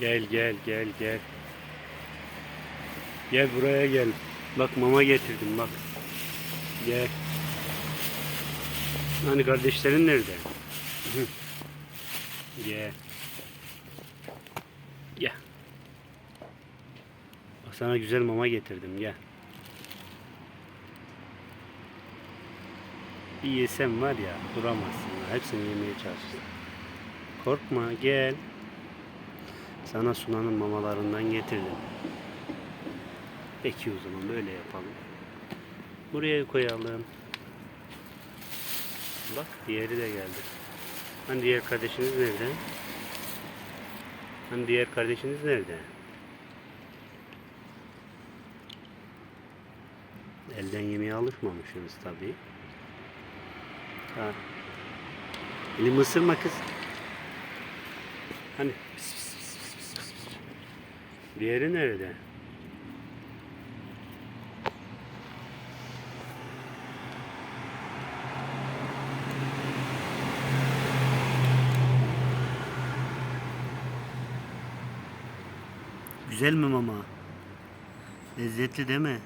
Gel gel gel gel. Gel buraya gel. Bak mama getirdim bak. Gel. Hani kardeşlerin nerede? Gel. Gel. Bak sana güzel mama getirdim gel. Bir yesem var ya duramazsın. Hepsini yemeye çalışırsın. Korkma gel. Sana Sunan'ın mamalarından getirdim. Peki o zaman böyle yapalım. Buraya koyalım. Bak diğeri de geldi. Hani diğer kardeşiniz nerede? Hani diğer kardeşiniz nerede? Elden yemeye alışmamışsınız tabii. Ha. Elimi ısırma kız. Hani? Pis. Diğeri nerede? Güzel mi mama? Lezzetli değil mi?